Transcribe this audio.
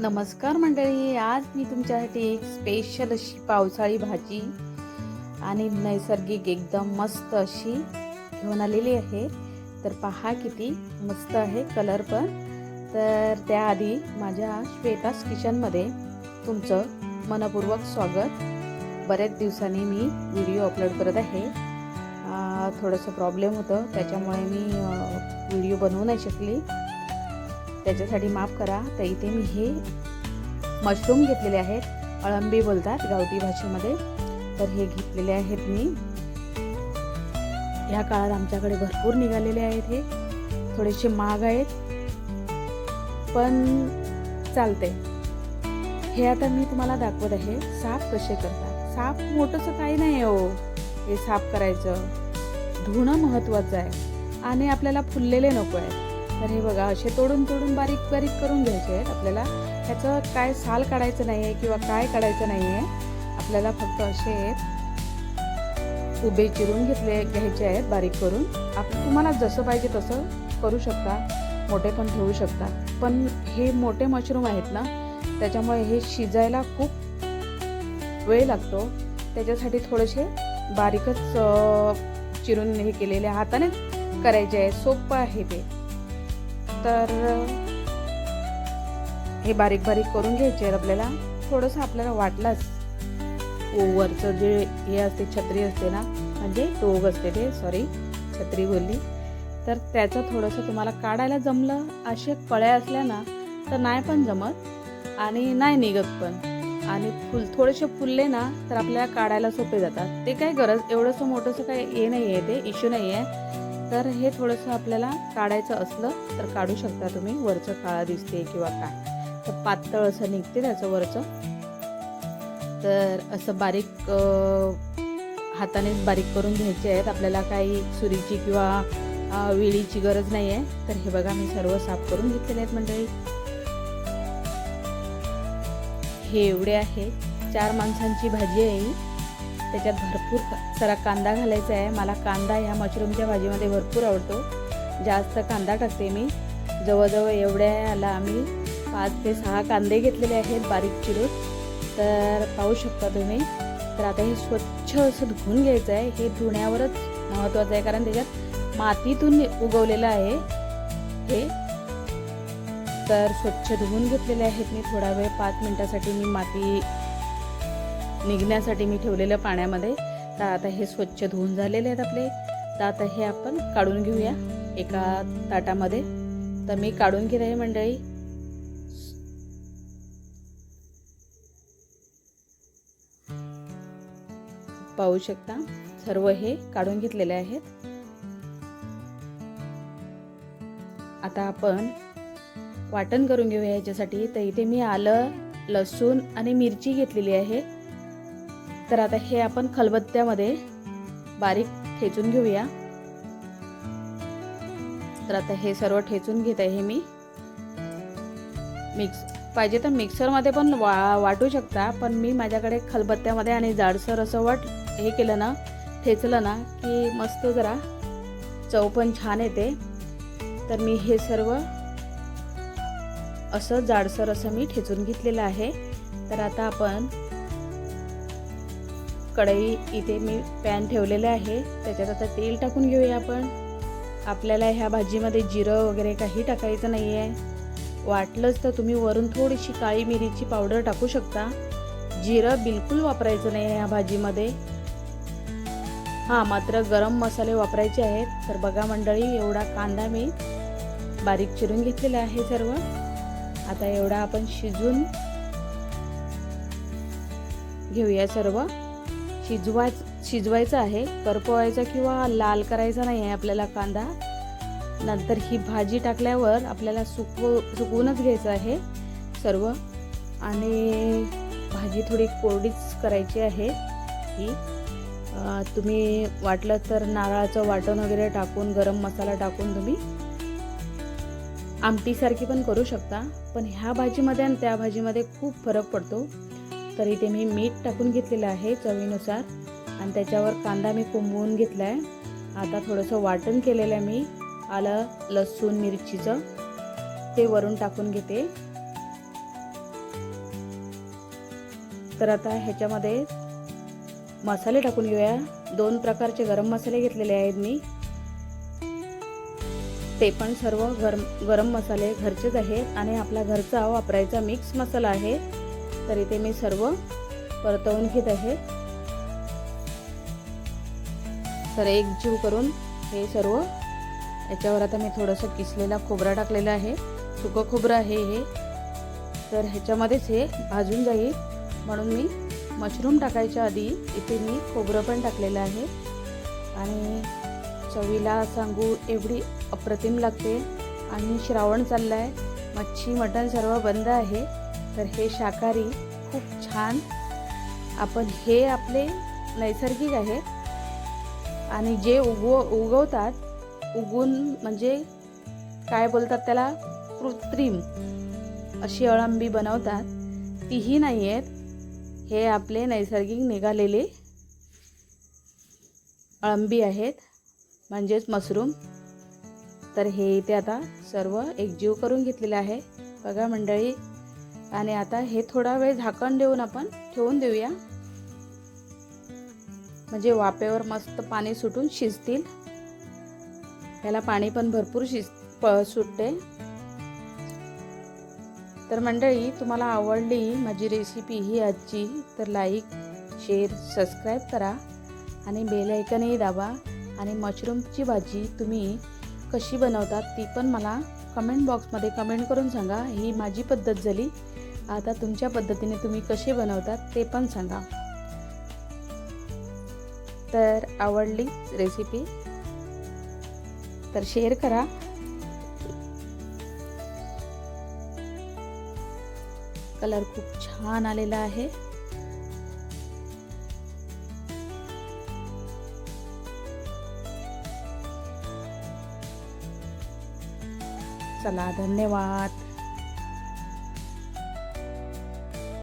नमस्कार मंडळी आज मी तुमच्यासाठी एक स्पेशल अशी पावसाळी भाजी आणि नैसर्गिक एकदम मस्त अशी घेऊन आलेली आहे. तर पहा किती मस्त आहे कलर पण. तर त्याआधी माझ्या श्वेतास किचनमध्ये तुमचं मनपूर्वक स्वागत. बऱ्याच दिवसांनी मी व्हिडिओ अपलोड करत आहे. थोडंसं प्रॉब्लेम होतं त्याच्यामुळे मी व्हिडिओ बनवू नाही शकली. त्याच्यासाठी माफ करा. तर इथे मी हे मशरूम घेतलेले आहेत. अळंबी बोलतात गावठी भाषेमध्ये. तर हे घेतलेले आहेत मी. या काळात आमच्याकडे भरपूर निघालेले आहेत हे. थोडेसे महाग आहेत. पण चालते हे आता मी तुम्हाला दाखवत आहे. साफ कसे करतात? साफ मोठंसं काही नाही हो. हे साफ करायचं. धुणं महत्त्वाचं आहे. आणि आपल्याला फुललेले नको आहे तर हे बघा असे तोडून तोडून बारीक बारीक करून घ्यायचे आहेत. आपल्याला ह्याचं काय साल काढायचं नाही आहे किंवा काय काढायचं नाही आहे आपल्याला फक्त असे आहेत उभे चिरून घेतले घ्यायचे आहेत बारीक करून. आप तुम्हाला जसं पाहिजे तसं करू शकता मोठे पण ठेवू शकता. पण हे मोठे मशरूम आहेत ना त्याच्यामुळे हे शिजायला खूप वेळ लागतो. त्याच्यासाठी थोडेसे बारीकच चिरून हे केलेले हातानेच करायचे आहे. सोपं आहे ते. तर हे बारीक बारीक करून घ्यायचे आहेत आपल्याला. थोडंसं आपल्याला वाटलाच. ओवरचं जे हे असते छत्री असते ना म्हणजे टोग असते ते सॉरी छत्री बोलली तर त्याचं थोडंसं तुम्हाला काढायला जमलं असे कळ्या असल्या ना तर नाही पण जमत. आणि नाही निघत पण. आणि फुल थोडेसे फुलले ना तर आपल्याला काढायला सोपे जातात. ते काय गरज एवढंसं मोठंसं काही हे नाही आहे ते इश्यू नाही आहे तर हे थोडंसं आपल्याला काढायचं असलं तर काढू शकता तुम्ही. वरचं काळा दिसते किंवा काय. तर पातळ असं निघते त्याचं वरचं. तर असं बारीक हातानेच बारीक करून घ्यायचे आहेत. आपल्याला काही सुरीची किंवा विळीची गरज नाही आहे तर हे बघा मी सर्व साफ करून घेतलेले आहेत मंडळी. हे एवढे आहे. चार माणसांची भाजी आहे ही. त्याच्यात भरपूर सारा कांदा घालायचा आहे. मला कांदा ह्या मशरूमच्या भाजीमध्ये भरपूर आवडतो. जास्त कांदा टाकते मी. जवळजवळ एवढ्याला आम्ही पाच ते सहा कांदे घेतलेले आहेत बारीक चिरून. तर पाहू शकता तुम्ही. तर आता हे स्वच्छ असं धुवून घ्यायचं आहे. हे धुण्यावरच महत्त्वाचं आहे. कारण त्याच्यात मातीतून उगवलेलं आहे हे. तर स्वच्छ धुवून घेतलेले आहेत मी. थोडा वेळ पाच मिनटासाठी मी माती निघण्यासाठी मी ठेवलेलं पाण्यामध्ये. तर आता हे स्वच्छ धुवून झालेले आहेत आपले. तर आता हे आपण काढून घेऊया एका ताटामध्ये. तर मी काढून घेत आहे मंडळी. पाहू शकता सर्व हे काढून घेतलेले आहेत. आता आपण वाटण करून घेऊया याच्यासाठी. तर इथे मी आलं लसूण आणि मिरची घेतलेली आहे. तर आता हे आपण खलबत्त्यामध्ये बारीक ठेचून घेऊया. तर आता हे सर्व ठेचून घेत आहे मी. मिक्स पाहिजे तर मिक्सरमध्ये पण वा वाटू शकता पण मी माझ्याकडे खलबत्त्यामध्ये आणि जाडसर असं वाट हे केलं ना ठेचलं ना की मस्त जरा चव पण छान येते. तर मी हे सर्व असं जाडसर असं मी ठेचून घेतलेलं आहे. तर आता आपण कढई इथे मी पॅन ठेवलेलं आहे. त्याच्यात आता तेल टाकून घेऊया आपण. आपल्याला ह्या भाजीमध्ये जिरं वगैरे काही टाकायचं नाही आहे वाटलंच तर तुम्ही वरून थोडीशी काळी मिरीची पावडर टाकू शकता. जिरं बिलकुल वापरायचं नाही आहे ह्या भाजीमध्ये. हां मात्र गरम मसाले वापरायचे आहेत. तर बघा मंडळी एवढा कांदा मी बारीक चिरून घेतलेला आहे सर्व. आता एवढा आपण शिजून घेऊया सर्व. शिजवाय शिजवायचं आहे. करपवायचा किंवा लाल करायचा नाही आहे आपल्याला कांदा. नंतर ही भाजी टाकल्यावर आपल्याला सुकव सुकवूनच घ्यायचं आहे सर्व. आणि भाजी थोडी कोरडीच करायची आहे ही. तुम्ही वाटलं तर नारळाचं वाटण वगैरे टाकून गरम मसाला टाकून तुम्ही आमटीसारखी पण करू शकता. पण ह्या भाजीमध्ये आणि त्या भाजीमध्ये खूप फरक पडतो. तर इथे मी मीठ टाकून घेतलेलं आहे चवीनुसार. आणि त्याच्यावर कांदा मी कोंबवून घेतला आहे आता थोडंसं वाटण केलेलं आहे मी. आलं लसूण मिरचीचं. ते वरून टाकून घेते. तर आता ह्याच्यामध्ये मसाले टाकून घेऊया. दोन प्रकारचे गरम मसाले घेतलेले आहेत मी. ते पण सर्व गरम गरम मसाले घरचेच आहेत. आणि आपला घरचा वापरायचा मिक्स मसाला आहे. तर इथे मी सर्व परतवून घेत आहे. तर एक जीव करून हे सर्व याच्यावर आता मी थोडंसं किसलेला खोबरा टाकलेला आहे. सुकं खोबरं आहे हे. तर ह्याच्यामध्येच हे भाजून जाईल. म्हणून मी मशरूम टाकायच्या आधी इथे मी खोबरं पण टाकलेलं आहे. आणि चवीला सांगू एवढी अप्रतिम लागते. आणि श्रावण चाललं आहे मच्छी मटण सर्व बंद आहे. तर हे शाकाहारी खूप छान. आपण हे आपले नैसर्गिक आहे. आणि जे उगव उगवतात उगून म्हणजे काय बोलतात त्याला? कृत्रिम अशी अळंबी बनवतात. तीही नाही आहेत. हे आपले नैसर्गिक निघालेले अळंबी आहेत. म्हणजेच मशरूम. तर हे इथे आता सर्व एकजीव करून घेतलेलं आहे. बघा मंडळी आणि आता हे थोडा वेळ झाकण देऊन आपण ठेवून देऊया. म्हणजे वाफेवर मस्त पाणी सुटून शिजतील. याला पाणी पण भरपूर शिज प सुटते. तर मंडळी तुम्हाला आवडली माझी रेसिपी ही आजची तर लाईक शेअर सबस्क्राईब करा आणि बेलायकनही दाबा. आणि मशरूमची भाजी तुम्ही कशी बनवतात ती पण मला कमेंट बॉक्समध्ये कमेंट करून सांगा. ही माझी पद्धत झाली. आता तुमच्या पद्धतीने तुम्ही कसे बनवतात ते पण सांगा. तर आवडली रेसिपी तर शेअर करा. कलर खूप छान आलेला आहे. चला धन्यवाद.